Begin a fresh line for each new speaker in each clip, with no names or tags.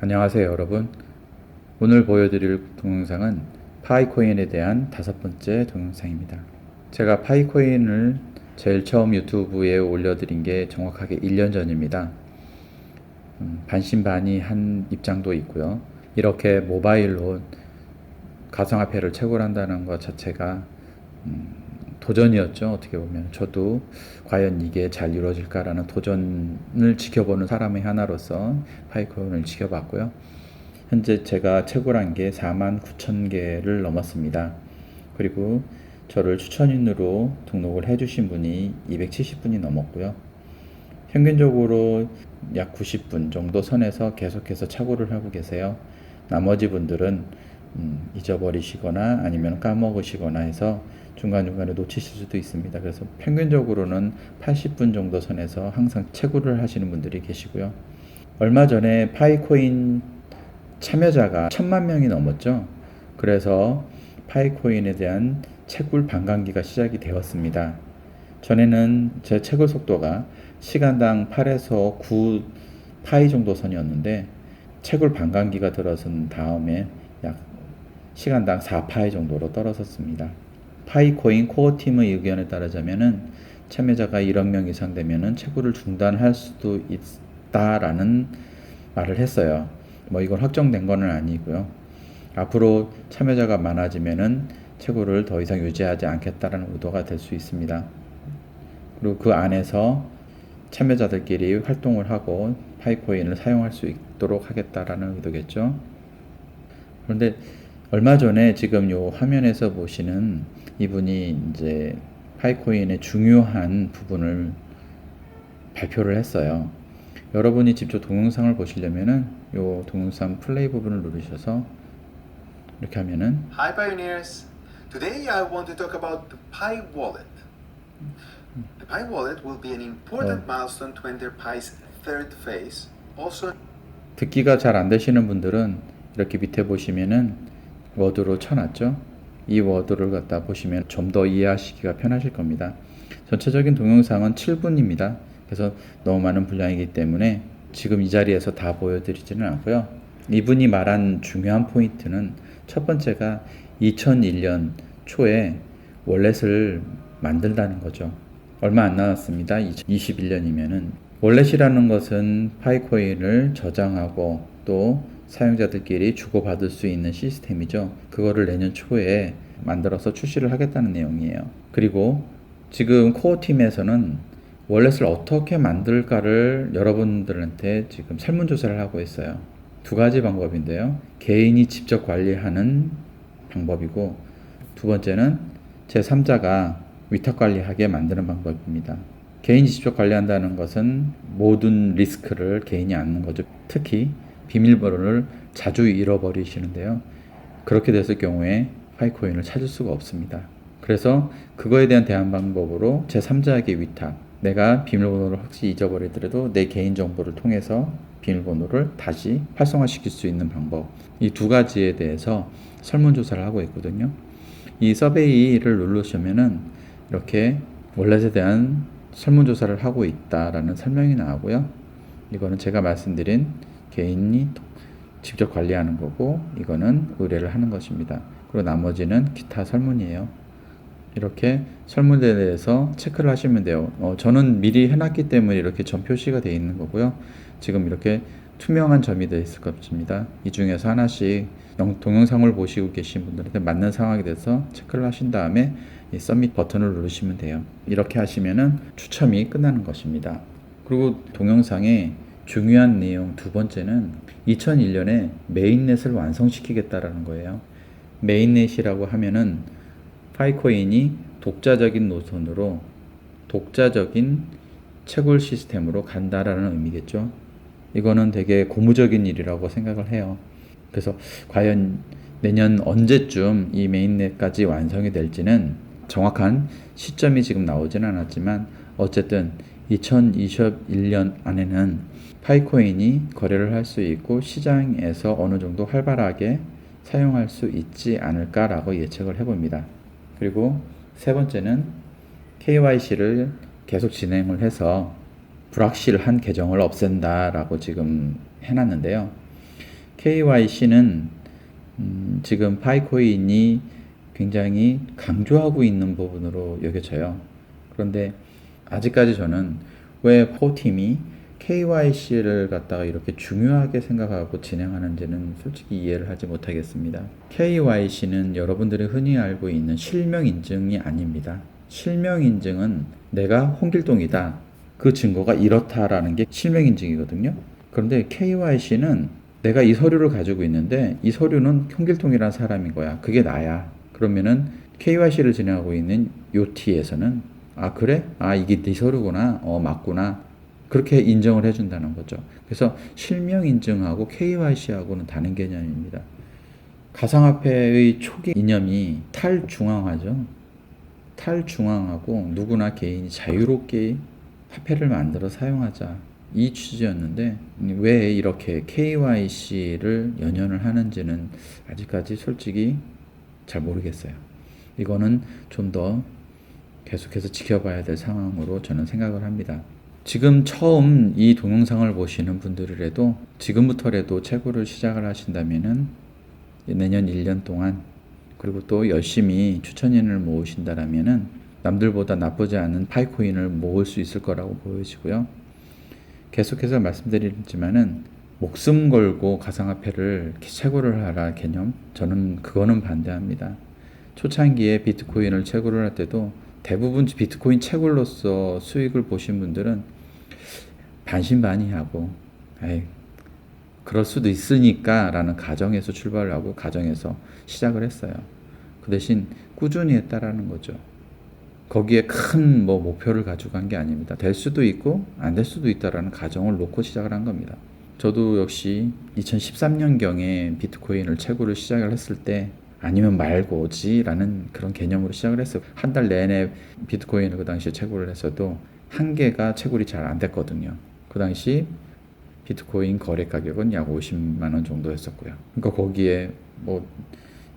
안녕하세요 여러분. 오늘 보여드릴 동영상은 파이코인에 대한 다섯 번째 동영상입니다. 제가 파이코인을 제일 처음 유튜브에 올려드린 게 정확하게 1년 전입니다. 음, 반신반의한 입장도 있고요. 이렇게 모바일로 가상화폐를 채굴한다는 것 자체가 음, 도전이었죠 어떻게 보면. 저도 과연 이게 잘 이루어질까라는 도전을 지켜보는 사람의 하나로서 파이코인을 지켜봤고요. 현재 제가 채굴한 게 4만 9천 개를 넘었습니다. 그리고 저를 추천인으로 등록을 해주신 분이 270분이 넘었고요. 평균적으로 약 90분 정도 선에서 계속해서 착오를 하고 계세요. 나머지 분들은 음, 잊어버리시거나 아니면 까먹으시거나 해서 중간중간에 놓치실 수도 있습니다. 그래서 평균적으로는 80분 정도 선에서 항상 채굴을 하시는 분들이 계시고요. 얼마 전에 파이코인 참여자가 천만 명이 넘었죠. 그래서 파이코인에 대한 채굴 반감기가 시작이 되었습니다. 전에는 제 채굴 속도가 시간당 8에서 9 파이 정도 선이었는데 채굴 반감기가 들어선 다음에 약 시간당 4파이 정도로 떨어졌습니다. 파이 코인 코어 팀의 의견에 따르자면은 참여자가 1억 명 이상 되면은 채굴을 중단할 수도 있다라는 말을 했어요. 뭐 이건 확정된 거는 아니고요. 앞으로 참여자가 많아지면은 채굴을 더 이상 유지하지 않겠다라는 의도가 될 수 있습니다. 그리고 그 안에서 참여자들끼리 활동을 하고 파이코인을 사용할 수 있도록 하겠다라는 의도겠죠. 그런데 얼마 전에 지금 요 화면에서 보시는 이분이 이제 파이코인의 중요한 부분을 발표를 했어요. 여러분이 직접 동영상을 보시려면은 요 동영상 플레이 부분을 누르셔서 이렇게 하면은
Hi pioneers! Today I want to talk about the Pi Wallet. The Pi Wallet will be an important
Oh.
milestone to enter Pi's third phase. Also
듣기가 잘 안 되시는 분들은 이렇게 밑에 보시면은 워드로 쳐놨죠. 이 워드를 갖다 보시면 좀 더 이해하시기가 편하실 겁니다. 전체적인 동영상은 7분입니다. 그래서 너무 많은 분량이기 때문에 지금 이 자리에서 다 보여드리지는 않고요. 이분이 말한 중요한 포인트는 첫 번째가 2001년 초에 월렛을 만들다는 거죠. 얼마 안 남았습니다. 2021년이면은 월렛이라는 것은 파이코인을 저장하고 또 사용자들끼리 주고받을 수 있는 시스템이죠. 그거를 내년 초에 만들어서 출시를 하겠다는 내용이에요. 그리고 지금 코어 팀에서는 월렛을 어떻게 만들까를 여러분들한테 지금 설문조사를 하고 있어요. 두 가지 방법인데요. 개인이 직접 관리하는 방법이고, 두 번째는 제3자가 위탁 관리하게 만드는 방법입니다. 개인이 직접 관리한다는 것은 모든 리스크를 개인이 안는 거죠. 특히 비밀번호를 자주 잃어버리시는데요. 그렇게 됐을 경우에 파이코인을 찾을 수가 없습니다. 그래서 그거에 대한 대안 방법으로 제3자에게 위탁, 내가 비밀번호를 혹시 잊어버리더라도 내 개인정보를 통해서 비밀번호를 다시 활성화시킬 수 있는 방법, 이 두 가지에 대해서 설문조사를 하고 있거든요. 이 서베이를 누르시면은 이렇게 월렛에 대한 설문조사를 하고 있다라는 설명이 나오고요. 이거는 제가 말씀드린 개인이 직접 관리하는 거고 이거는 의뢰를 하는 것입니다. 그리고 나머지는 기타 설문이에요. 이렇게 설문에 대해서 체크를 하시면 돼요. 어, 저는 미리 해놨기 때문에 이렇게 점 표시가 되어 있는 거고요. 지금 이렇게 투명한 점이 되어 있을 것입니다. 이 중에서 하나씩 영, 동영상을 보시고 계신 분들한테 맞는 상황에 대해서 체크를 하신 다음에 이 서밋 버튼을 누르시면 돼요. 이렇게 하시면은 추첨이 끝나는 것입니다. 그리고 동영상에 중요한 내용 두 번째는 2001년에 메인넷을 완성시키겠다라는 거예요. 메인넷이라고 하면은 파이코인이 독자적인 노선으로 독자적인 채굴 시스템으로 간다라는 의미겠죠. 이거는 되게 고무적인 일이라고 생각을 해요. 그래서 과연 내년 언제쯤 이 메인넷까지 완성이 될지는 정확한 시점이 지금 나오지는 않았지만 어쨌든 2021년 안에는 파이코인이 거래를 할 수 있고 시장에서 어느 정도 활발하게 사용할 수 있지 않을까라고 예측을 해봅니다. 그리고 세 번째는 KYC를 계속 진행을 해서 불확실한 계정을 없앤다라고 지금 해놨는데요. KYC는 음, 지금 파이코인이 굉장히 강조하고 있는 부분으로 여겨져요. 그런데 아직까지 저는 왜 포팀이 KYC를 갖다가 이렇게 중요하게 생각하고 진행하는지는 솔직히 이해를 하지 못하겠습니다. KYC는 여러분들이 흔히 알고 있는 실명 인증이 아닙니다. 실명 인증은 내가 홍길동이다. 그 증거가 이렇다라는 게 실명 인증이거든요. 그런데 KYC는 내가 이 서류를 가지고 있는데 이 서류는 홍길동이라는 사람인 거야. 그게 나야. 그러면은 KYC를 진행하고 있는 요티에서는 아 그래? 아 이게 네 서류구나. 어 맞구나. 그렇게 인정을 해준다는 거죠. 그래서 실명 인증하고 KYC하고는 다른 개념입니다. 가상화폐의 초기 이념이 탈중앙화죠. 탈중앙하고 누구나 개인이 자유롭게 화폐를 만들어 사용하자 이 취지였는데 왜 이렇게 KYC를 연연을 하는지는 아직까지 솔직히 잘 모르겠어요. 이거는 좀더 계속해서 지켜봐야 될 상황으로 저는 생각을 합니다. 지금 처음 이 동영상을 보시는 분들이라도 지금부터라도 채굴을 시작을 하신다면은 내년 1년 동안 그리고 또 열심히 추천인을 모으신다라면은 남들보다 나쁘지 않은 파이코인을 모을 수 있을 거라고 보여지고요. 계속해서 말씀드리지만은 목숨 걸고 가상화폐를 채굴을 하라 개념 저는 그거는 반대합니다. 초창기에 비트코인을 채굴을 할 때도 대부분 비트코인 채굴로서 수익을 보신 분들은 반신반의하고 에이, 그럴 수도 있으니까 라는 가정에서 출발을 하고 가정에서 시작을 했어요. 그 대신 꾸준히 했다라는 거죠. 거기에 큰 뭐 목표를 가지고 간게 아닙니다. 될 수도 있고 안 될 수도 있다라는 가정을 놓고 시작을 한 겁니다. 저도 역시 2013년경에 비트코인을 채굴을 시작을 했을 때 아니면 말고지라는 그런 개념으로 시작을 했어요. 한 달 내내 비트코인을 그 당시에 채굴을 했어도 한 개가 채굴이 잘 안 됐거든요. 그 당시 비트코인 거래 가격은 약 50만 원 정도 했었고요. 그러니까 거기에 뭐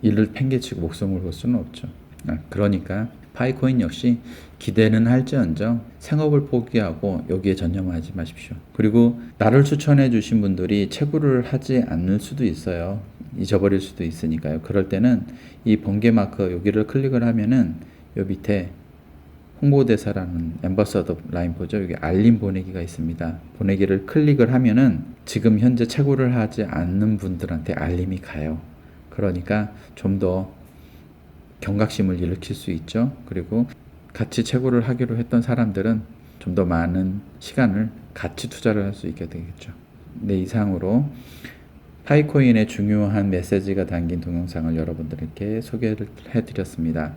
일을 팽개치고 목숨을 걸 수는 없죠. 아, 그러니까 파이코인 역시 기대는 할지언정 생업을 포기하고 여기에 전념하지 마십시오. 그리고 나를 추천해 주신 분들이 채굴을 하지 않을 수도 있어요. 잊어버릴 수도 있으니까요. 그럴 때는 이 번개 마크 여기를 클릭을 하면은 요 밑에 홍보대사라는 엠버서더 라인 보죠. 여기 알림 보내기가 있습니다. 보내기를 클릭을 하면은 지금 현재 채굴을 하지 않는 분들한테 알림이 가요. 그러니까 좀 더 경각심을 일으킬 수 있죠. 그리고 같이 채굴을 하기로 했던 사람들은 좀 더 많은 시간을 같이 투자를 할 수 있게 되겠죠. 네, 이상으로 파이코인의 중요한 메시지가 담긴 동영상을 여러분들께 소개를 해드렸습니다.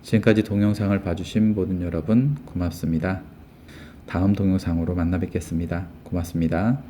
지금까지 동영상을 봐주신 모든 여러분 고맙습니다. 다음 동영상으로 만나 뵙겠습니다. 고맙습니다.